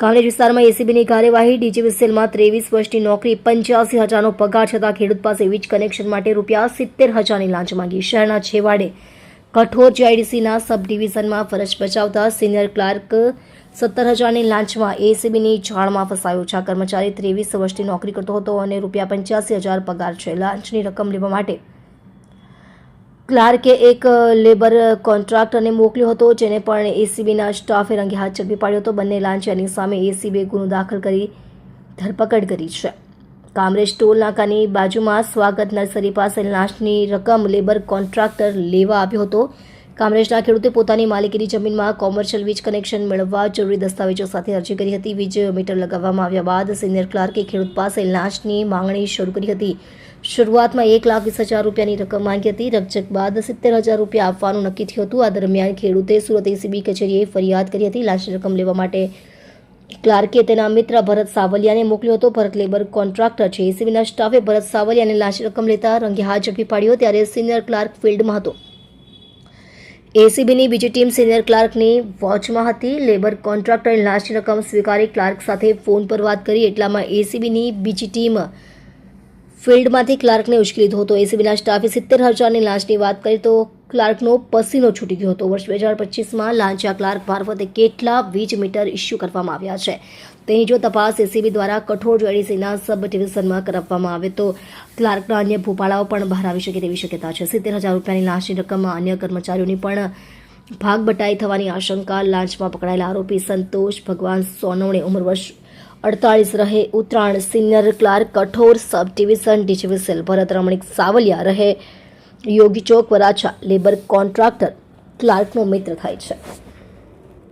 કાંગ્રેસ વિસ્તારમાં એસીબીની કાર્યવાહી ડીજીવીસીએલમાં ત્રેવીસ વર્ષની નોકરી, પંચ્યાસી હજારનો પગાર છતાં ખેડૂત પાસે વીજ કનેક્શન માટે રૂપિયા સિત્તેર હજારની લાંચ માંગી. શહેરના છેવાડે કઠોર જીઆઈડીસીના સબ ડિવિઝનમાં ફરજ બજાવતા સિનિયર ક્લાર્ક સત્તર હજારની લાંચમાં એસીબીની જાળમાં ફસાયો. છે કર્મચારી ત્રેવીસ વર્ષની નોકરી કરતો હતો અને રૂપિયા પંચ્યાસી હજાર પગાર છે. લાંચની રકમ લેવા માટે ક્લાર્કે એક લેબર કોન્ટ્રાક્ટરને મોકલ્યો હતો, જેને પણ એસીબીના સ્ટાફે રંગે હાથ ઝડપી પાડ્યો હતો. બંને લાંચિયાની સામે એસીબીએ ગુનો દાખલ કરી ધરપકડ કરી છે. કામરેજ ટોલ નાકાની બાજુમાં સ્વાગત નર્સરી પાસે લાંચની રકમ લેબર કોન્ટ્રાક્ટર લેવા આવ્યો હતો. કામરેજના ખેડૂતે પોતાની માલિકીની જમીનમાં કોમર્શિયલ વીજ કનેક્શન મેળવવા જરૂરી દસ્તાવેજો સાથે અરજી કરી હતી. વીજ મીટર લગાવવામાં આવ્યા બાદ સિનિયર ક્લાર્કે ખેડૂત પાસે લાંચની માંગણી શરૂ કરી હતી. શરૂઆતમાં એક લાખ વીસ હજાર રૂપિયાની રકમ માંગી હતી. રકજક બાદ સિત્તેર હજાર રૂપિયા આપવાનું નક્કી થયું હતું. આ દરમિયાન ખેડૂતે સુરત એસીબી કચેરીએ ફરિયાદ કરી હતી. લાંચની રકમ લેવા માટે ક્લાર્કે તેના મિત્ર ભરત સાવલિયાને મોકલ્યો હતો. ભરત લેબર કોન્ટ્રાક્ટર છે. એસીબીના સ્ટાફે ભરત સાવલિયાને લાંચની રકમ લેતા રંગે હાથ ઝડપી પાડ્યો. ત્યારે સિનિયર ક્લાર્ક ફિલ્ડમાં હતો. એસીબીની બીજી ટીમ સિનિયર ક્લાર્કની વોચમાં હતી. લેબર કોન્ટ્રાક્ટરે લાંચની રકમ સ્વીકારી ક્લાર્ક સાથે ફોન પર વાત કરી એટલામાં એસીબીની બીજી ટીમ ફિલ્ડમાંથી ક્લાર્કને ઉશ્કેલી લીધો હતો. એસીબીના સ્ટાફે સિત્તેર હજારની લાંચની વાત કરી તો ક્લાર્કનો પસીનો છૂટી ગયો હતો. વર્ષ બે હજાર પચીસમાં લાંચા ક્લાર્ક મારફતે કેટલા વીજ મીટર ઇસ્યુ કરવામાં આવ્યા છે. તેની જો તપાસ એસીબી દ્વારા કઠોર જ્વેડીસીના સબ ડિવિઝનમાં કરાવવામાં આવે તો ક્લાર્કના અન્ય ભોપાળાઓ પણ બહાર આવી શકે તેવી શક્યતા છે. સિત્તેર હજાર રૂપિયાની લાંચની રકમમાં અન્ય કર્મચારીઓની પણ ભાગ બટાઈ થવાની આશંકા લાંચમાં પકડાયેલા આરોપી સંતોષ ભગવાન સોનવણે ઉંમર વર્ષ અડતાળીસ રહે, Uttarayan senior clerk Kathor sub division DGVCL Bharat Ramnik Savaliya રહે, યોગી ચોક વરાછા લેબર કોન્ટ્રાક્ટર ક્લાર્કનો મિત્ર થાય છે.